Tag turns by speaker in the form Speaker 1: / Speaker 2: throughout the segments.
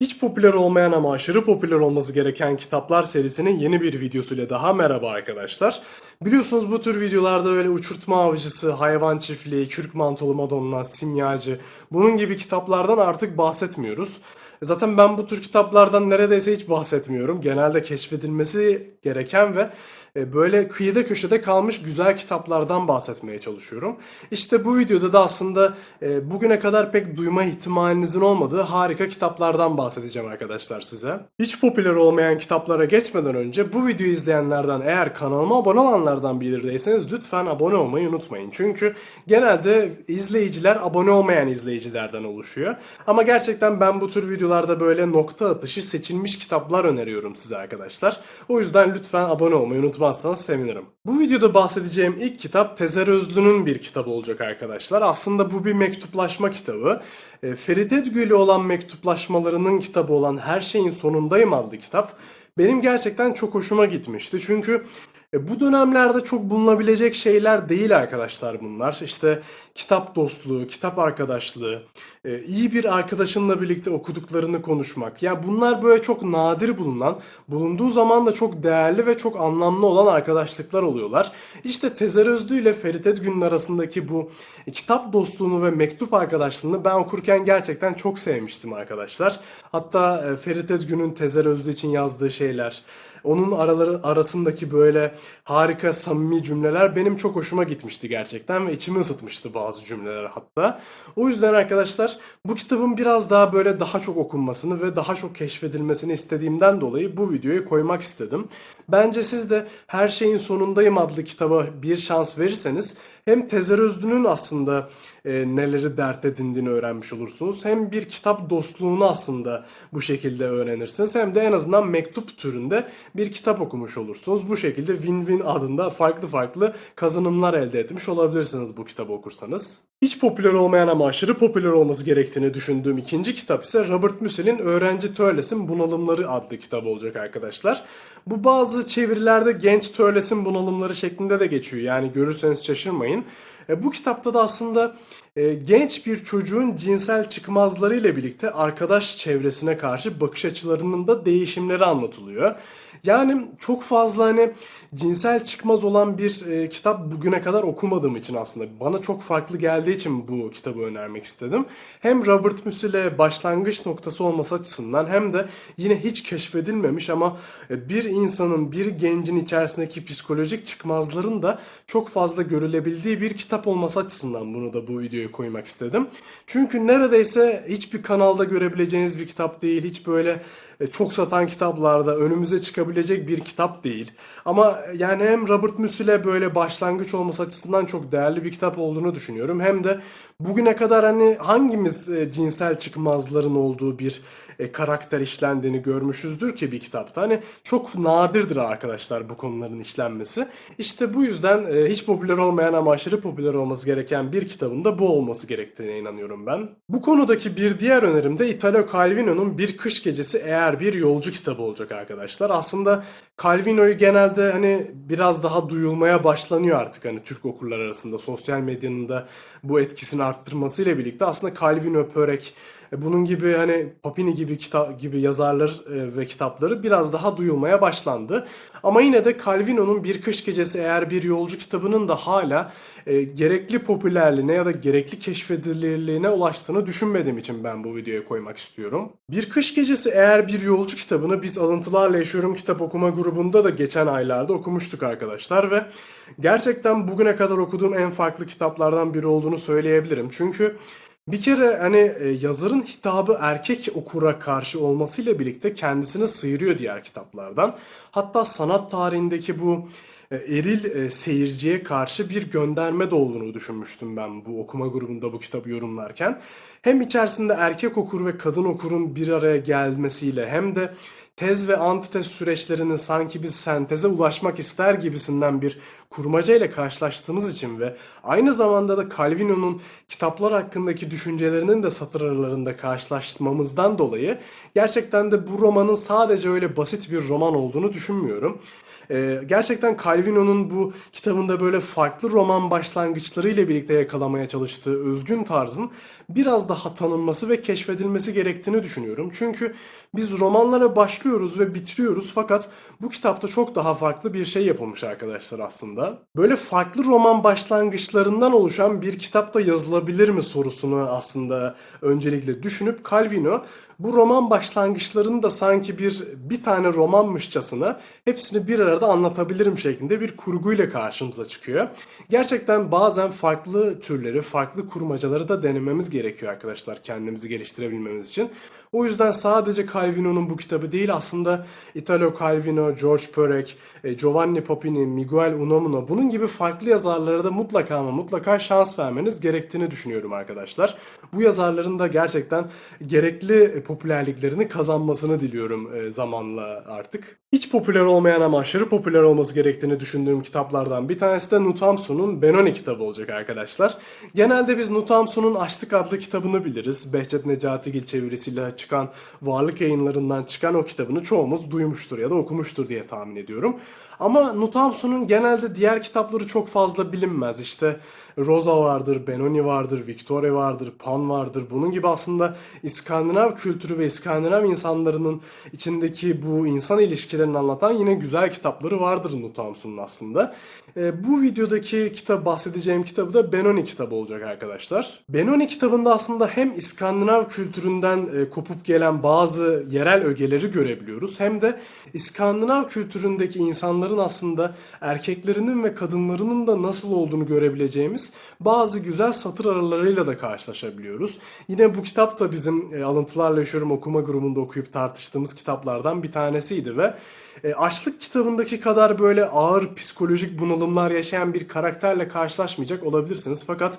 Speaker 1: Hiç popüler olmayan ama aşırı popüler olması gereken kitaplar serisinin yeni bir videosuyla daha merhaba arkadaşlar. Biliyorsunuz bu tür videolarda öyle uçurtma avcısı, hayvan çiftliği, kürk mantolu Madonna, simyacı bunun gibi kitaplardan artık bahsetmiyoruz. Zaten ben bu tür kitaplardan neredeyse hiç bahsetmiyorum. Genelde keşfedilmesi gereken ve e, böyle kıyıda köşede kalmış güzel kitaplardan bahsetmeye çalışıyorum. İşte bu videoda da aslında e, bugüne kadar pek duyma ihtimalinizin olmadığı harika kitaplardan bahsedeceğim arkadaşlar size. Hiç popüler olmayan kitaplara geçmeden önce bu videoyu izleyenlerden eğer kanalıma abone olanlardan biri değilseniz lütfen abone olmayı unutmayın. Çünkü genelde izleyiciler abone olmayan izleyicilerden oluşuyor. Ama gerçekten ben bu tür videolarda böyle nokta atışı seçilmiş kitaplar öneriyorum size arkadaşlar. O yüzden lütfen abone olmayı unutmazsanız sevinirim. Bu videoda bahsedeceğim ilk kitap Tezer Özlü'nün bir kitabı olacak arkadaşlar. Aslında bu bir mektuplaşma kitabı. E, Ferit Edgü ile olan mektuplaşmalarının kitabı olan Her Şeyin Sonundayım adlı kitap benim gerçekten çok hoşuma gitmişti. Çünkü e, bu dönemlerde çok bulunabilecek şeyler değil arkadaşlar bunlar. İşte kitap dostluğu, kitap arkadaşlığı, e, iyi bir arkadaşınla birlikte okuduklarını konuşmak. Yani bunlar böyle çok nadir bulunan, bulunduğu zaman da çok değerli ve çok anlamlı olan arkadaşlıklar oluyorlar. İşte Tezer Özlü ile Ferit Edgün'ün arasındaki bu kitap dostluğunu ve mektup arkadaşlığını ben okurken gerçekten çok sevmiştim arkadaşlar. Hatta e, Ferit Edgün'ün Tezer Özlü için yazdığı şeyler, onun araları arasındaki böyle harika samimi cümleler benim çok hoşuma gitmişti gerçekten ve içimi ısıtmıştı bazı cümleler hatta. O yüzden arkadaşlar bu kitabın biraz daha böyle daha çok okunmasını ve daha çok keşfedilmesini istediğimden dolayı bu videoyu koymak istedim. Bence siz de Her Şeyin Sonundayım adlı kitaba bir şans verirseniz hem Tezer Özlü'nün aslında e, neleri dert edindiğini öğrenmiş olursunuz. Hem bir kitap dostluğunu aslında bu şekilde öğrenirsiniz. Hem de en azından mektup türünde bir kitap okumuş olursunuz. Bu şekilde win-win adında farklı farklı kazanımlar elde etmiş olabilirsiniz bu kitabı okursanız. todas. Hiç popüler olmayan ama aşırı popüler olması gerektiğini düşündüğüm ikinci kitap ise Robert Musil'in Öğrenci Törles'in Bunalımları adlı kitabı olacak arkadaşlar. Bu bazı çevirilerde genç Törles'in bunalımları şeklinde de geçiyor. Yani görürseniz şaşırmayın. E, bu kitapta da aslında e, genç bir çocuğun cinsel çıkmazları ile birlikte arkadaş çevresine karşı bakış açılarının da değişimleri anlatılıyor. Yani çok fazla hani cinsel çıkmaz olan bir e, kitap bugüne kadar okumadığım için aslında bana çok farklı geldiği için bu kitabı önermek istedim. Hem Robert Musil'e başlangıç noktası olması açısından hem de yine hiç keşfedilmemiş ama e, bir insanın, bir gencin içerisindeki psikolojik çıkmazların da çok fazla görülebildiği bir kitap olması açısından bunu da bu videoya koymak istedim. Çünkü neredeyse hiçbir kanalda görebileceğiniz bir kitap değil. Hiç böyle çok satan kitaplarda önümüze çıkabilecek bir kitap değil. Ama yani hem Robert Musil'e böyle başlangıç olması açısından çok değerli bir kitap olduğunu düşünüyorum. Hem de bugüne kadar hani hangimiz e, cinsel çıkmazların olduğu bir e, karakter işlendiğini görmüşüzdür ki bir kitapta. Hani çok nadirdir arkadaşlar bu konuların işlenmesi. İşte bu yüzden e, hiç popüler olmayan ama aşırı popüler olması gereken bir kitabın da bu olması gerektiğine inanıyorum ben. Bu konudaki bir diğer önerim de Italo Calvino'nun Bir Kış Gecesi Eğer Bir Yolcu kitabı olacak arkadaşlar. Aslında Calvino'yu genelde hani biraz daha duyulmaya başlanıyor artık hani Türk okurlar arasında sosyal medyanın da bu etkisini arttırmasıyla birlikte aslında Calvino, Pörek, bunun gibi hani Papini gibi kitap gibi yazarlar e, ve kitapları biraz daha duyulmaya başlandı. Ama yine de Calvino'nun Bir Kış Gecesi Eğer Bir Yolcu kitabının da hala e, gerekli popülerliğine ya da gerekli keşfedilirliğine ulaştığını düşünmediğim için ben bu videoya koymak istiyorum. Bir Kış Gecesi Eğer Bir Yolcu kitabını biz Alıntılarla Yaşıyorum kitap okuma grubunda da geçen aylarda okumuştuk arkadaşlar ve gerçekten bugüne kadar okuduğum en farklı kitaplardan biri olduğunu söyleyebilirim. Çünkü bir kere hani e, yazarın hitabı erkek okura karşı olmasıyla birlikte kendisini sıyırıyor diğer kitaplardan. Hatta sanat tarihindeki bu e, eril e, seyirciye karşı bir gönderme de olduğunu düşünmüştüm ben bu okuma grubunda bu kitabı yorumlarken. Hem içerisinde erkek okur ve kadın okurun bir araya gelmesiyle hem de tez ve antitez süreçlerinin sanki biz senteze ulaşmak ister gibisinden bir kurmaca ile karşılaştığımız için ve aynı zamanda da Calvino'nun kitaplar hakkındaki düşüncelerinin de satır aralarında karşılaşmamızdan dolayı gerçekten de bu romanın sadece öyle basit bir roman olduğunu düşünmüyorum. Ee, gerçekten Calvino'nun bu kitabında böyle farklı roman başlangıçları ile birlikte yakalamaya çalıştığı özgün tarzın biraz daha tanınması ve keşfedilmesi gerektiğini düşünüyorum. Çünkü biz romanlara başlıyoruz ve bitiriyoruz fakat bu kitapta çok daha farklı bir şey yapılmış arkadaşlar aslında. Böyle farklı roman başlangıçlarından oluşan bir kitapta yazılabilir mi sorusunu aslında öncelikle düşünüp Calvino bu roman başlangıçlarını da sanki bir bir tane romanmışçasına hepsini bir arada anlatabilirim şeklinde bir kurguyla karşımıza çıkıyor. Gerçekten bazen farklı türleri, farklı kurmacaları da denememiz gerekiyor arkadaşlar kendimizi geliştirebilmemiz için. O yüzden sadece Calvino'nun bu kitabı değil aslında Italo Calvino, George Perec, e, Giovanni Papini, Miguel Unamuno bunun gibi farklı yazarlara da mutlaka ama mutlaka şans vermeniz gerektiğini düşünüyorum arkadaşlar. Bu yazarların da gerçekten gerekli popülerliklerini kazanmasını diliyorum e, zamanla artık. Hiç popüler olmayan ama aşırı popüler olması gerektiğini düşündüğüm kitaplardan bir tanesi de Nutamsu'nun Benoni kitabı olacak arkadaşlar. Genelde biz Nutamsu'nun Açlık adlı kitabını biliriz. Behçet Necatigil çevirisiyle çıkan Varlık yayınlarından çıkan o kitabını çoğumuz duymuştur ya da okumuştur diye tahmin ediyorum. Ama Nutamsu'nun genelde diğer kitapları çok fazla bilinmez. İşte Rosa vardır, Benoni vardır, Victoria vardır, Pan vardır. Bunun gibi aslında İskandinav kültürü ve İskandinav insanlarının içindeki bu insan ilişkilerini anlatan yine güzel kitapları vardır Nutamsu'nun aslında. E, bu videodaki kitap bahsedeceğim kitabı da Benoni kitabı olacak arkadaşlar. Benoni kitabında aslında hem İskandinav kültüründen e, kopup gelen bazı yerel ögeleri görebiliyoruz hem de İskandinav kültüründeki insanların aslında erkeklerinin ve kadınlarının da nasıl olduğunu görebileceğimiz bazı güzel satır aralarıyla da karşılaşabiliyoruz. Yine bu kitap da bizim e, Alıntılarla Yaşıyorum okuma grubunda okuyup tartıştığımız kitaplardan bir tanesiydi ve e, Açlık kitabındaki kadar böyle ağır psikolojik bunalımlar yaşayan bir karakterle karşılaşmayacak olabilirsiniz. Fakat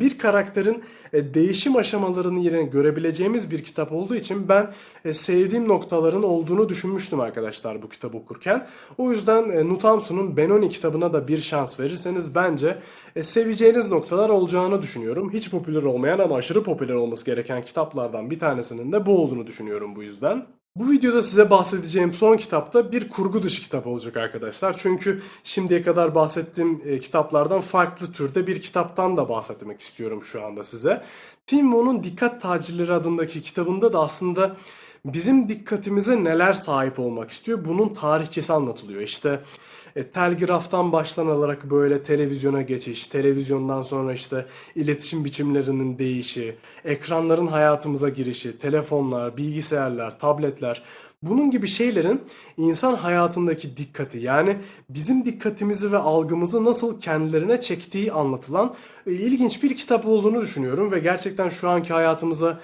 Speaker 1: bir karakterin e, değişim aşamalarını yerine görebileceğimiz bir kitap olduğu için ben e, sevdiğim noktaların olduğunu düşünmüştüm arkadaşlar bu kitabı okurken. O yüzden e, Nutamsu'nun Benoni kitabına da bir şans verirseniz bence seveceğiniz noktalar olacağını düşünüyorum. Hiç popüler olmayan ama aşırı popüler olması gereken kitaplardan bir tanesinin de bu olduğunu düşünüyorum bu yüzden. Bu videoda size bahsedeceğim son kitap da bir kurgu dışı kitap olacak arkadaşlar. Çünkü şimdiye kadar bahsettiğim e, kitaplardan farklı türde bir kitaptan da bahsetmek istiyorum şu anda size. Tim Vo'nun Dikkat Tacirleri adındaki kitabında da aslında bizim dikkatimize neler sahip olmak istiyor bunun tarihçesi anlatılıyor. İşte e, telgraftan başlanarak böyle televizyona geçiş, televizyondan sonra işte iletişim biçimlerinin değişi, ekranların hayatımıza girişi, telefonlar, bilgisayarlar, tabletler bunun gibi şeylerin insan hayatındaki dikkati yani bizim dikkatimizi ve algımızı nasıl kendilerine çektiği anlatılan e, ilginç bir kitap olduğunu düşünüyorum ve gerçekten şu anki hayatımıza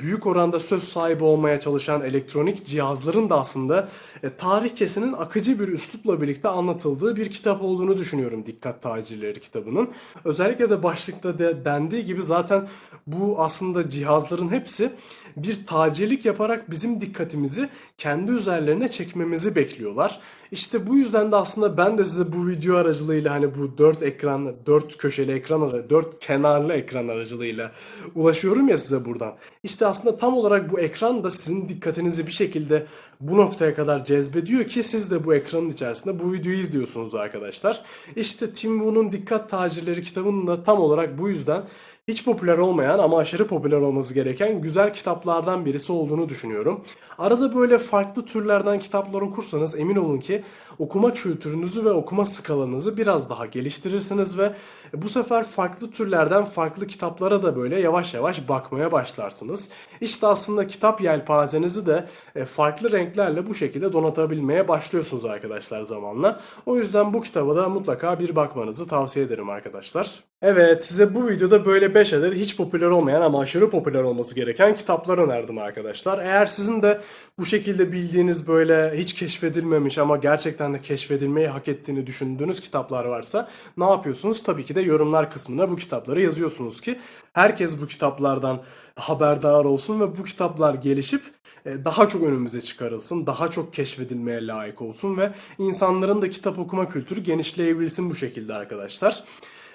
Speaker 1: büyük oranda söz sahibi olmaya çalışan elektronik cihazların da aslında e, tarihçesinin akıcı bir üslupla birlikte anlatıldığı bir kitap olduğunu düşünüyorum Dikkat Tacirleri kitabının. Özellikle de başlıkta de dendiği gibi zaten bu aslında cihazların hepsi bir tacirlik yaparak bizim dikkatimizi kendi üzerlerine çekmemizi bekliyorlar. İşte bu yüzden de aslında ben de size bu video aracılığıyla hani bu dört ekran, dört köşeli ekran, dört kenarlı ekran aracılığıyla ulaşıyorum ya size buradan. İşte aslında tam olarak bu ekran da sizin dikkatinizi bir şekilde bu noktaya kadar cezbediyor ki siz de bu ekranın içerisinde bu videoyu izliyorsunuz arkadaşlar. İşte Tim Wu'nun Dikkat Tacirleri kitabının da tam olarak bu yüzden hiç popüler olmayan ama aşırı popüler olması gereken güzel kitaplardan birisi olduğunu düşünüyorum. Arada böyle farklı türlerden kitaplar okursanız emin olun ki okuma kültürünüzü ve okuma skalanızı biraz daha geliştirirsiniz ve bu sefer farklı türlerden farklı kitaplara da böyle yavaş yavaş bakmaya başlarsınız. İşte aslında kitap yelpazenizi de e, farklı renklerle bu şekilde donatabilmeye başlıyorsunuz arkadaşlar zamanla. O yüzden bu kitaba da mutlaka bir bakmanızı tavsiye ederim arkadaşlar. Evet size bu videoda böyle 5 adet hiç popüler olmayan ama aşırı popüler olması gereken kitaplar önerdim arkadaşlar. Eğer sizin de bu şekilde bildiğiniz böyle hiç keşfedilmemiş ama gerçekten de keşfedilmeyi hak ettiğini düşündüğünüz kitaplar varsa ne yapıyorsunuz? Tabii ki de yorumlar kısmına bu kitapları yazıyorsunuz ki herkes bu kitaplardan haberdar olsun ve bu kitaplar gelişip e, daha çok önümüze çıkarılsın, daha çok keşfedilmeye layık olsun ve insanların da kitap okuma kültürü genişleyebilsin bu şekilde arkadaşlar.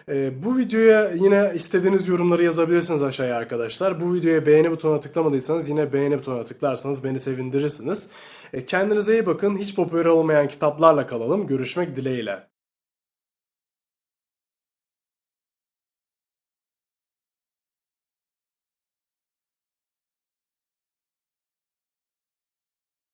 Speaker 1: Ee, bu videoya yine istediğiniz yorumları yazabilirsiniz aşağıya arkadaşlar. Bu videoya beğeni butonuna tıklamadıysanız yine beğeni butonuna tıklarsanız beni sevindirirsiniz. Ee, kendinize iyi bakın. Hiç popüler olmayan kitaplarla kalalım. Görüşmek dileğiyle.